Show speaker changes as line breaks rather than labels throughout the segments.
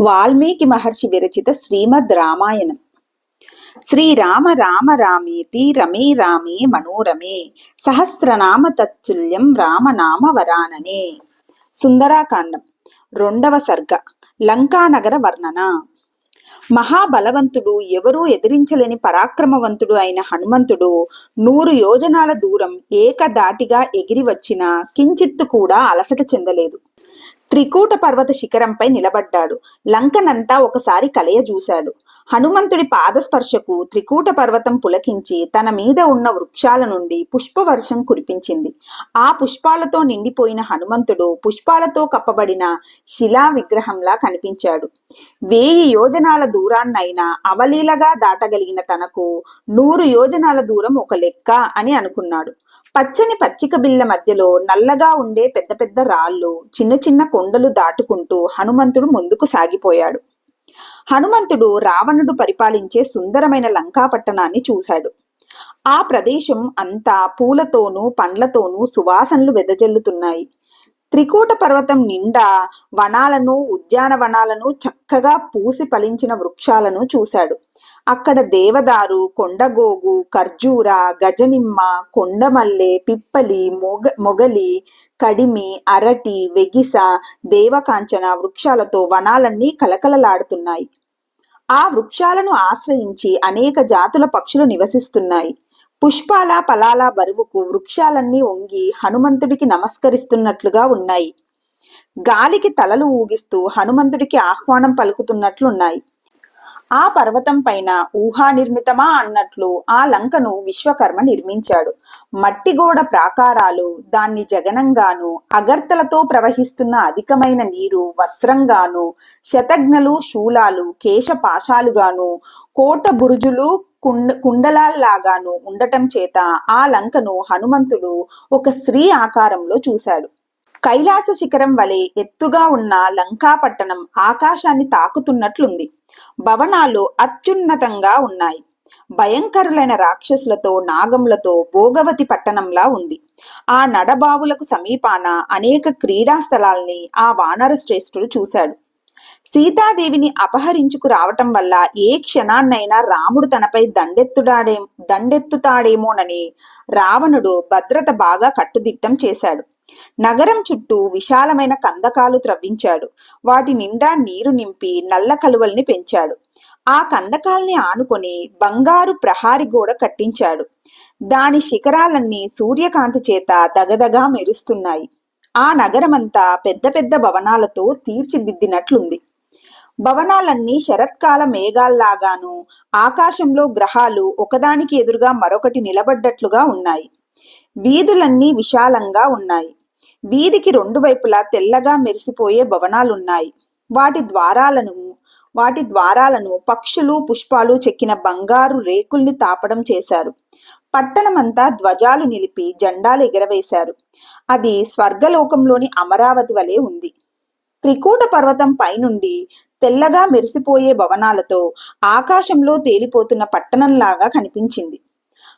వాల్మీకి మహర్షి విరచిత శ్రీమద్ రామాయణం. శ్రీరామ రామ రామేతి రమే రామే మనోరమే సహస్రనామ తత్తుల్యం రామనామ వరాననే. సుందరాకాండం రెండవ సర్గ లంకానగర వర్ణన. మహాబలవంతుడు ఎవరూ ఎదిరించలేని పరాక్రమవంతుడు అయిన హనుమంతుడు నూరు యోజనాల దూరం ఏకదాటిగా ఎగిరి వచ్చిన కించిత్తు కూడా అలసట చెందలేదు. త్రికూట పర్వత శిఖరంపై నిలబడ్డాడు. లంకనంతా ఒకసారి కలయ చూశాడు. హనుమంతుడి పాదస్పర్శకు త్రికూట పర్వతం పులకించి తన మీద ఉన్న వృక్షాల నుండి పుష్పవర్షం కురిపించింది. ఆ పుష్పాలతో నిండిపోయిన హనుమంతుడు పుష్పాలతో కప్పబడిన శిలా విగ్రహంలా కనిపించాడు. వేయి యోజనాల దూరాన్నైనా అవలీలగా దాటగలిగిన తనకు నూరు యోజనాల దూరం ఒక లెక్క అని అనుకున్నాడు. పచ్చని పచ్చిక బిళ్ళ మధ్యలో నల్లగా ఉండే పెద్ద పెద్ద రాళ్ళు చిన్న చిన్న కొండలు దాటుకుంటూ హనుమంతుడు ముందుకు సాగిపోయాడు. హనుమంతుడు రావణుడు పరిపాలించే సుందరమైన లంకా పట్టణాన్ని చూశాడు. ఆ ప్రదేశం అంతా పూలతోనూ పండ్లతోనూ సువాసనలు వెదజల్లుతున్నాయి. త్రికూట పర్వతం నిండా వనాలను ఉద్యానవనాలను చక్కగా పూసి ఫలించిన వృక్షాలను చూశాడు. అక్కడ దేవదారు కొండగోగు ఖర్జూర గజనిమ్మ కొండమల్లె పిప్పలి మొగ మొగలి కడిమి అరటి వెగిస దేవకాంచన వృక్షాలతో వనాలన్నీ కలకలలాడుతున్నాయి. ఆ వృక్షాలను ఆశ్రయించి అనేక జాతుల పక్షులు నివసిస్తున్నాయి. పుష్పాల ఫలాల బరువుకు వృక్షాలన్నీ వంగి హనుమంతుడికి నమస్కరిస్తున్నట్లుగా ఉన్నాయి. గాలికి తలలు ఊగిస్తూ హనుమంతుడికి ఆహ్వానం పలుకుతున్నట్లున్నాయి. ఆ పర్వతం పైన ఊహా నిర్మితమా అన్నట్లు ఆ లంకను విశ్వకర్మ నిర్మించాడు. మట్టి గోడ ప్రాకారాలు దాన్ని జగనంగాను అగర్తలతో ప్రవహిస్తున్న అధికమైన నీరు వస్త్రంగాను శతజ్ఞలు శూలాలు కేశపాశాలుగాను కోట బురుజులు కుండ కుండలాల్లాగాను ఉండటం చేత ఆ లంకను హనుమంతుడు ఒక స్త్రీ ఆకారంలో చూశాడు. కైలాస శిఖరం వలె ఎత్తుగా ఉన్న లంకా పట్టణం ఆకాశాన్ని తాకుతున్నట్లుంది. భవనాలు అత్యున్నతంగా ఉన్నాయి. భయంకరులైన రాక్షసులతో నాగములతో భోగవతి పట్టణంలా ఉంది. ఆ నడబావులకు సమీపాన అనేక క్రీడా స్థలాల్ని ఆ వానర శ్రేష్ఠుడు చూశాడు. సీతాదేవిని అపహరించుకు రావటం వల్ల ఏ క్షణాన్నైనా రాముడు తనపై దండెత్తుడాడే దండెత్తుతాడేమోనని రావణుడు భద్రత బాగా కట్టుదిట్టం చేశాడు. నగరం చుట్టూ విశాలమైన కందకాలు త్రవ్వించాడు. వాటి నిండా నీరు నింపి నల్ల కలువల్ని పెంచాడు. ఆ కందకాల్ని ఆనుకొని బంగారు ప్రహారి గోడ కట్టించాడు. దాని శిఖరాలన్నీ సూర్యకాంతి చేత దగదగా మెరుస్తున్నాయి. ఆ నగరమంతా పెద్ద పెద్ద భవనాలతో తీర్చిదిద్దినట్లుంది. భవనాలన్నీ శరత్కాల మేఘాల్లాగాను ఆకాశంలో గ్రహాలు ఒకదానికి ఎదురుగా మరొకటి నిలబడ్డట్లుగా ఉన్నాయి. వీధులన్నీ విశాలంగా ఉన్నాయి. వీధికి రెండు వైపులా తెల్లగా మెరిసిపోయే భవనాలున్నాయి. వాటి ద్వారాలను వాటి ద్వారాలను పక్షులు పుష్పాలు చెక్కిన బంగారు రేకుల్ని తాపడం చేశారు. పట్టణమంతా ధ్వజాలు నిలిపి జెండాలు ఎగరవేశారు. అది స్వర్గలోకంలోని అమరావతి వలె ఉంది. త్రికూట పర్వతం పైనుండి తెల్లగా మెరిసిపోయే భవనాలతో ఆకాశంలో తేలిపోతున్న పట్టణంలాగా కనిపించింది.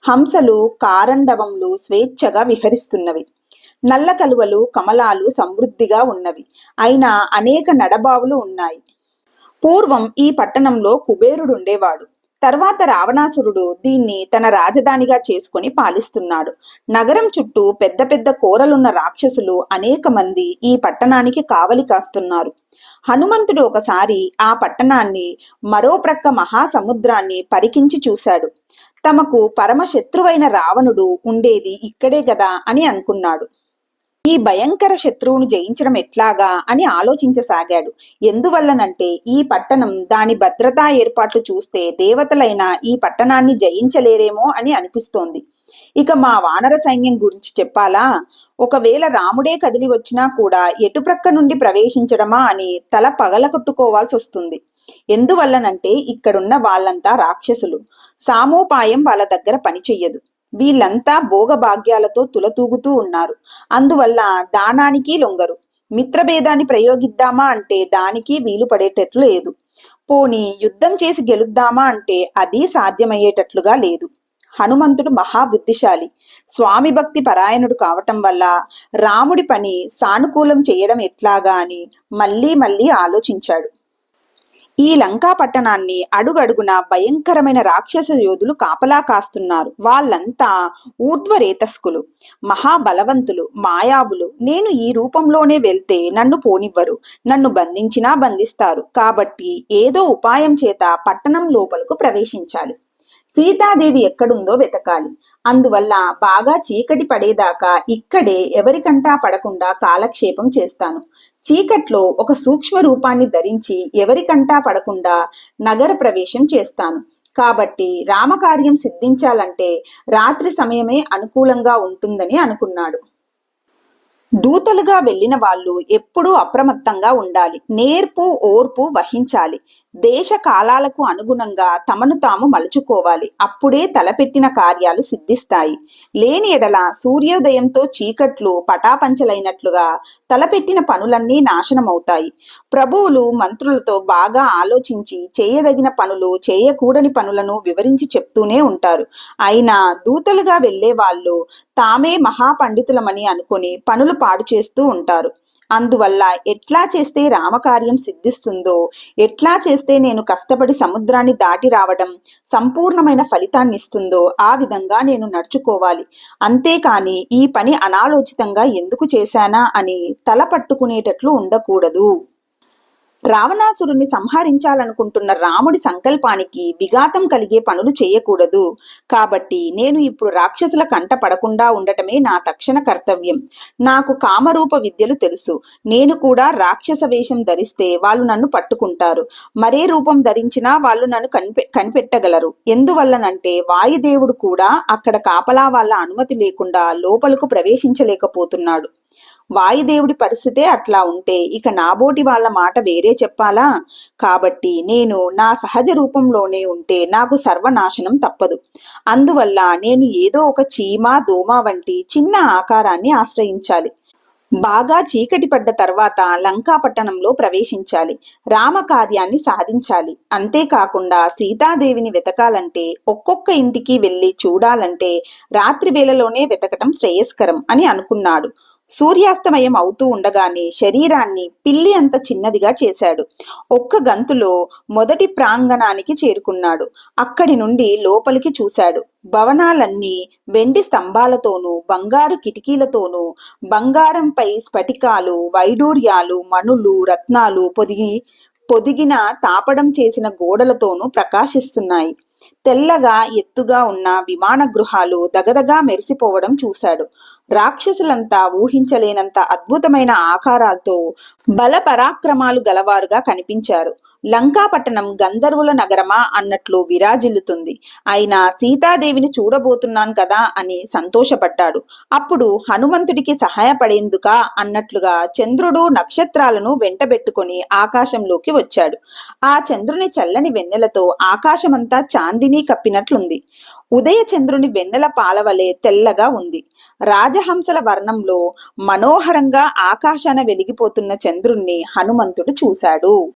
హంసలు కారండవంలు స్వేచ్ఛగా విహరిస్తున్నవి. నల్ల కలువలు కమలాలు సమృద్ధిగా ఉన్నవి. అయినా అనేక నడబావులు ఉన్నాయి. పూర్వం ఈ పట్టణంలో కుబేరుడుండేవాడు తర్వాత రావణాసురుడు దీన్ని తన రాజధానిగా చేసుకుని పాలిస్తున్నాడు. నగరం చుట్టూ పెద్ద పెద్ద కోరలున్న రాక్షసులు అనేక మంది ఈ పట్టణానికి కావలి కాస్తున్నారు. హనుమంతుడు ఒకసారి ఆ పట్టణాన్ని మరో ప్రక్క మహాసముద్రాన్ని పరికించి చూశాడు. తమకు పరమశత్రువైన రావణుడు ఉండేది ఇక్కడే గదా అని అనుకున్నాడు. ఈ భయంకర శత్రువును జయించడం ఎట్లాగా అని ఆలోచించసాగాడు. ఎందువల్లనంటే ఈ పట్టణం దాని భద్రతా ఏర్పాట్లు చూస్తే దేవతలైన ఈ పట్టణాన్ని జయించలేరేమో అని అనిపిస్తోంది. ఇక మా వానర సైన్యం గురించి చెప్పాలా? ఒకవేళ రాముడే కదిలి వచ్చినా కూడా ఎటుప్రక్క నుండి ప్రవేశించడమా అని తల పగలగొట్టుకోవాల్సి వస్తుంది ఎందువల్లనంటే ఇక్కడున్న వాళ్ళంతా రాక్షసులు. సామోపాయం వాళ్ళ దగ్గర పనిచెయ్యదు. వీళ్ళంతా భోగభాగ్యాలతో తులతూగుతూ ఉన్నారు. అందువల్ల దానానికి లొంగరు. మిత్రభేదాన్ని ప్రయోగిద్దామా అంటే దానికి వీలు పడేటట్లు లేదు. పోని యుద్ధం చేసి గెలుద్దామా అంటే అది సాధ్యమయ్యేటట్లుగా లేదు. హనుమంతుడు మహాబుద్ధిశాలి. స్వామి భక్తి పరాయణుడు కావటం వల్ల రాముడి పని సానుకూలం చేయడం ఎట్లాగా అని మళ్ళీ మళ్ళీ ఆలోచించాడు. ఈ లంకా పట్టణాన్ని అడుగడుగున భయంకరమైన రాక్షస యోధులు కాపలా కాస్తున్నారు. వాళ్ళంతా ఊర్ధ్వరేతస్కులు మహాబలవంతులు మాయావులు. నేను ఈ రూపంలోనే వెళ్తే నన్ను పోనివ్వరు నన్ను బంధించినా బంధిస్తారు. కాబట్టి ఏదో ఉపాయం చేత పట్టణం లోపలకు ప్రవేశించాలి. సీతాదేవి ఎక్కడుందో వెతకాలి. అందువల్ల బాగా చీకటి పడేదాకా ఇక్కడే ఎవరికంటా పడకుండా కాలక్షేపం చేస్తాను. చీకట్లో ఒక సూక్ష్మ రూపాన్ని ధరించి ఎవరికంటా పడకుండా నగర ప్రవేశం చేస్తాను. కాబట్టి రామకార్యం సిద్ధించాలంటే రాత్రి సమయమే అనుకూలంగా ఉంటుందని అనుకున్నాడు. దూతలుగా వెళ్ళిన వాళ్ళు ఎప్పుడూ అప్రమత్తంగా ఉండాలి. నేర్పు ఓర్పు వహించాలి. దేశ కాలాలకు అనుగుణంగా తమను తాము మలుచుకోవాలి. అప్పుడే తలపెట్టిన కార్యాలు సిద్ధిస్తాయి. లేని ఎడల సూర్యోదయంతో చీకట్లు పటాపంచలైనట్లుగా తలపెట్టిన పనులన్నీ నాశనమవుతాయి. ప్రభువులు మంత్రులతో బాగా ఆలోచించి చేయదగిన పనులు చేయకూడని పనులను వివరించి చెప్తూనే ఉంటారు. అయినా దూతలుగా వెళ్ళే వాళ్ళు తామే మహాపండితులమని అనుకుని పనులు పాడు చేస్తూ ఉంటారు. అందువల్ల ఎట్లా చేస్తే రామకార్యం సిద్ధిస్తుందో ఎట్లా చేస్తే నేను కష్టపడి సముద్రాన్ని దాటి రావడం సంపూర్ణమైన ఫలితాన్ని ఇస్తుందో ఆ విధంగా నేను నడుచుకోవాలి. అంతేకాని ఈ పని అనాలోచితంగా ఎందుకు చేశానా అని తల పట్టుకునేటట్లు ఉండకూడదు. రావణాసురుని సంహరించాలనుకుంటున్న రాముడి సంకల్పానికి విఘాతం కలిగే పనులు చేయకూడదు. కాబట్టి నేను ఇప్పుడు రాక్షసుల కంట పడకుండా ఉండటమే నా తక్షణ కర్తవ్యం. నాకు కామరూప విద్యలు తెలుసు. నేను కూడా రాక్షస వేషం ధరిస్తే వాళ్ళు నన్ను పట్టుకుంటారు. మరే రూపం ధరించినా వాళ్ళు నన్ను కనిపె కనిపెట్టగలరు. ఎందువల్లనంటే వాయుదేవుడు కూడా అక్కడ కాపలా వాళ్ళ అనుమతి లేకుండా లోపలకు ప్రవేశించలేకపోతున్నాడు. వాయుదేవుడి పరిస్థితే అట్లా ఉంటే ఇక నాబోటి వాళ్ళ మాట వేరే చెప్పాలా? కాబట్టి నేను నా సహజ రూపంలోనే ఉంటే నాకు సర్వనాశనం తప్పదు. అందువల్ల నేను ఏదో ఒక చీమ దోమ వంటి చిన్న ఆకారాన్ని ఆశ్రయించాలి. బాగా చీకటి పడ్డ తర్వాత లంకాపట్టణంలో ప్రవేశించాలి. రామకార్యాన్ని సాధించాలి. అంతేకాకుండా సీతాదేవిని వెతకాలంటే ఒక్కొక్క ఇంటికి వెళ్ళి చూడాలంటే రాత్రి వేళలోనే వెతకటం శ్రేయస్కరం అని అనుకున్నాడు. సూర్యాస్తమయం అవుతూ ఉండగానే శరీరాన్ని పిల్లి అంత చిన్నదిగా చేశాడు. ఒక్క గంతులో మొదటి ప్రాంగణానికి చేరుకున్నాడు. అక్కడి నుండి లోపలికి చూశాడు. భవనాలన్నీ వెండి స్తంభాలతోనూ బంగారు కిటికీలతోనూ బంగారంపై స్ఫటికాలు వైడూర్యాలు మణులు రత్నాలు పొదిగి పొదిగిన తాపడం చేసిన గోడలతోనూ ప్రకాశిస్తున్నాయి. తెల్లగా ఎత్తుగా ఉన్న విమాన గృహాలు దగదగా మెరిసిపోవడం చూశాడు. రాక్షసులంతా ఊహించలేనంత అద్భుతమైన ఆకారాలతో బల పరాక్రమాలు గలవారుగా కనిపించారు. లంకాపట్టణం గంధర్వుల నగరమా అన్నట్లు విరాజిల్లుతుంది. అయినా సీతాదేవిని చూడబోతున్నాను కదా అని సంతోషపడ్డాడు. అప్పుడు హనుమంతుడికి సహాయపడేందుకా అన్నట్లుగా చంద్రుడు నక్షత్రాలను వెంటబెట్టుకొని ఆకాశంలోకి వచ్చాడు. ఆ చంద్రుని చల్లని వెన్నెలతో ఆకాశమంతా చాందిని కప్పినట్లుంది. ఉదయ చంద్రుని వెన్నెల పాలవలే తెల్లగా ఉంది. రాజహంసల వర్ణంలో మనోహరంగా ఆకాశాన వెలిగిపోతున్న చంద్రుణ్ణి హనుమంతుడు చూశాడు.